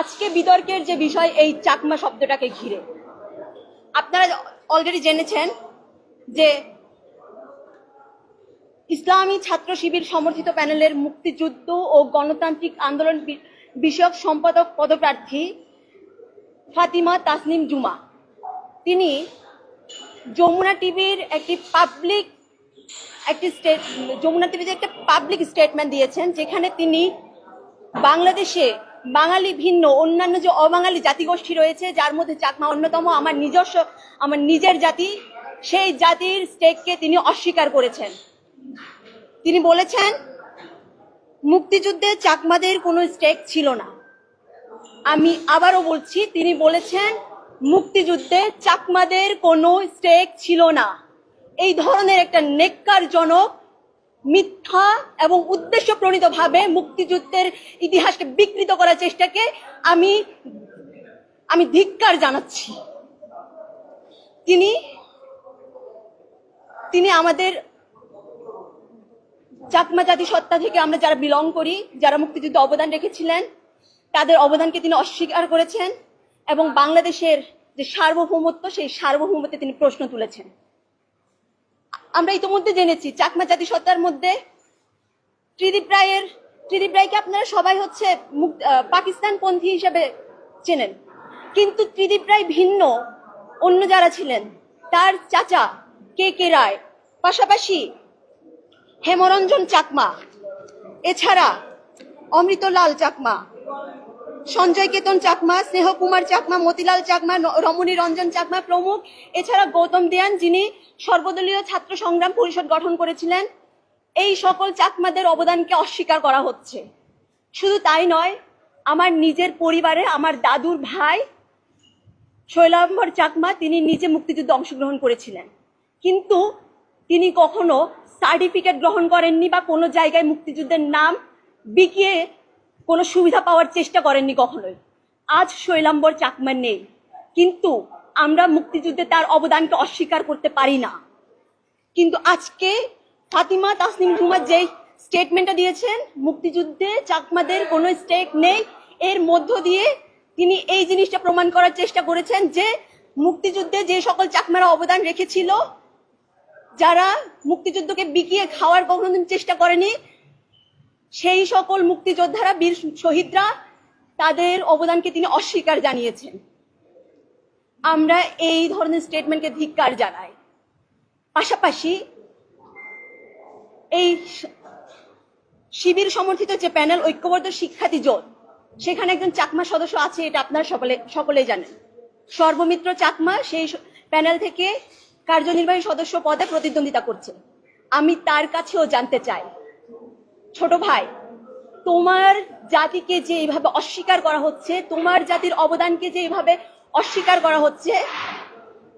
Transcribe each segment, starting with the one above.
আজকে বিতর্কের যে বিষয়, এই চাকমা শব্দটাকে ঘিরে। আপনারা অলরেডি জেনেছেন যে ইসলামী ছাত্র শিবির সমর্থিত প্যানেলের মুক্তিযুদ্ধ ও গণতান্ত্রিক আন্দোলন বিষয়ক সম্পাদক পদপ্রার্থী ফাতিমা তাসনিম জুমা। তিনি যমুনা টিভির একটি পাবলিক একটি স্টেট যমুনা টিভিতে একটা পাবলিক স্টেটমেন্ট দিয়েছেন, যেখানে তিনি বাংলাদেশে বাঙালি ভিন্ন, অন্যান্য যে অবাঙালি জাতিগোষ্ঠী রয়েছে, যার মধ্যে চাকমা অন্যতম, আমার নিজস্ব, আমার নিজের জাতি, সেই জাতির স্টেককে তিনি অস্বীকার করেছেন। তিনি বলেছেন, মুক্তিযুদ্ধে চাকমাদের কোনো স্টেক ছিল না। আমি আবারও বলছি, তিনি বলেছেন, মুক্তিযুদ্ধে চাকমাদের কোনো স্টেক ছিল না। এই ধরনের একটা নেককারজনক মিথ্যা এবং উদ্দেশ্য প্রণীতভাবে মুক্তিযুদ্ধের ইতিহাসকে বিকৃত করার চেষ্টাকে আমি আমি ধিক্কার জানাচ্ছি। তিনি তিনি আমাদের চাকমা জাতি সত্তা থেকে আমরা যারা বিলং করি, যারা মুক্তিযুদ্ধে অবদান রেখেছিলেন, তাদের অবদানকে তিনি অস্বীকার করেছেন এবং বাংলাদেশের যে সার্বভৌমত্ব, সেই সার্বভৌমত্বে তিনি প্রশ্ন তুলেছেন। আমরা ইতিমধ্যে জেনেছি চাকমা জাতি সত্তার মধ্যে ত্রিদীপ রায়ের ত্রিদীপ রায়কে আপনারা সবাই হচ্ছে আহ, পাকিস্তানপন্থী হিসেবে চেনেন। কিন্তু ত্রিদীপ রায় ভিন্ন অন্য যারা ছিলেন তার চাচা কে কে রায় পাশাপাশি হেমরঞ্জন চাকমা এছাড়া অমৃতলাল চাকমা সঞ্জয় কেতন চাকমা স্নেহকুমার চাকমা, মতিলাল চাকমা রমণী রঞ্জন চাকমা প্রমুখ। এছাড়া গৌতম দেয়ান, যিনি সর্বদলীয় ছাত্র সংগ্রাম পরিষদ গঠন করেছিলেন। এই সকল চাকমাদের অবদানকে অস্বীকার করা হচ্ছে। শুধু তাই নয়, আমার নিজের পরিবারে আমার দাদুর ভাই শৈলাম্বর চাকমা, তিনি নিজে মুক্তিযুদ্ধে অংশগ্রহণ করেছিলেন। কিন্তু তিনি কখনো সার্টিফিকেট গ্রহণ করেননি বা কোনো জায়গায় মুক্তিযুদ্ধের নাম বিকিয়ে কোনো সুবিধা পাওয়ার চেষ্টা করেননি কখনোই। আজ শৈলাম্বর চাকমা নেই। কিন্তু আমরা মুক্তিযুদ্ধে তার অবদানকে অস্বীকার করতে পারি না। কিন্তু আজকে ফাতিমা তাসনিম জুমা যেই স্টেটমেন্টটা দিয়েছেন, মুক্তিযুদ্ধে চাকমাদের কোনো স্টেক নেই, এর মধ্য দিয়ে তিনি এই জিনিসটা প্রমাণ করার চেষ্টা করেছেন যে মুক্তিযুদ্ধে যে সকল চাকমারা অবদান রেখেছিল, যারা মুক্তিযুদ্ধকে বিকিয়ে খাওয়ার কখনো চেষ্টা করেনি সেই সকল মুক্তিযোদ্ধারা, বীর শহীদরা তাদের অবদানকে তিনি অস্বীকার জানিয়েছেন। আমরা এই ধরনের স্টেটমেন্টকে ধিক্কার জানাই। পাশাপাশি এই শিবির সমর্থিত যে প্যানেল, ঐক্যবদ্ধ শিক্ষার্থী জোট, সেখানে একজন চাকমা সদস্য আছে, এটা আপনারা সকলে, সকলেই জানেন। সর্বমিত্র চাকমা সেই প্যানেল থেকে কার্যনির্বাহী সদস্য পদে প্রতিদ্বন্দ্বিতা করছে। আমি তার কাছেও জানতে চাই। ছোট ভাই, তোমার জাতিকে যে এইভাবে অস্বীকার করা হচ্ছে, তোমার জাতির অবদানকে যে এইভাবে অস্বীকার করা হচ্ছে,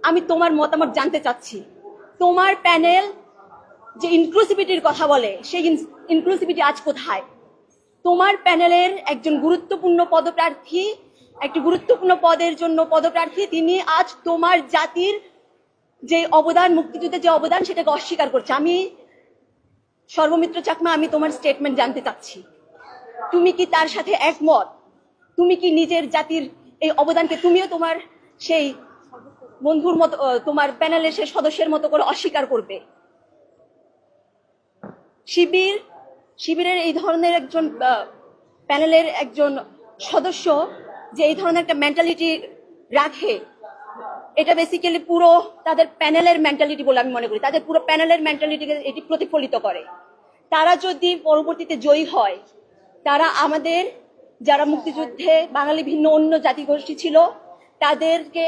আমি তোমার মতামত জানতে চাচ্ছি। তোমার প্যানেল যে ইনক্লুসিভিটির কথা বলে, সেই ইনক্লুসিভিটি আজ কোথায়? তোমার প্যানেলের একজন গুরুত্বপূর্ণ পদপ্রার্থী, একটি গুরুত্বপূর্ণ পদের জন্য পদপ্রার্থী, তিনি আজ তোমার জাতির যে অবদান, মুক্তিযুদ্ধের যে অবদান, সেটাকে অস্বীকার করছে। আমি সর্বমিত্র চাকমা, আমি তোমার স্টেটমেন্ট জানতে চাচ্ছি। তুমি কি তার সাথে একমত? তুমি কি নিজের জাতির এই অবদানকে তুমিও তোমার সেই বন্ধুর মতো তোমার প্যানেলের সেই সদস্যের মতো করে অস্বীকার করবে? শিবির, শিবিরের এই ধরনের একজন প্যানেলের একজন সদস্য যে এই ধরনের একটা মেন্টালিটি রাখে এটা বেসিক্যালি পুরো তাদের প্যানেলের মেন্টালিটি বলে আমি মনে করি। তাদের পুরো প্যানেলের মেন্টালিটিকে এটি প্রতিফলিত করে। তারা যদি পরবর্তীতে জয়ী হয়, তারা আমাদের যারা মুক্তিযুদ্ধে বাঙালি ভিন্ন অন্য জাতিগোষ্ঠী ছিল, তাদেরকে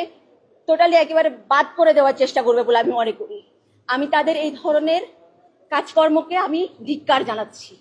টোটালি একেবারে বাদ করে দেওয়ার চেষ্টা করবে বলে আমি মনে করি। আমি তাদের এই ধরনের কাজকর্মকে আমি ধিক্কার জানাচ্ছি।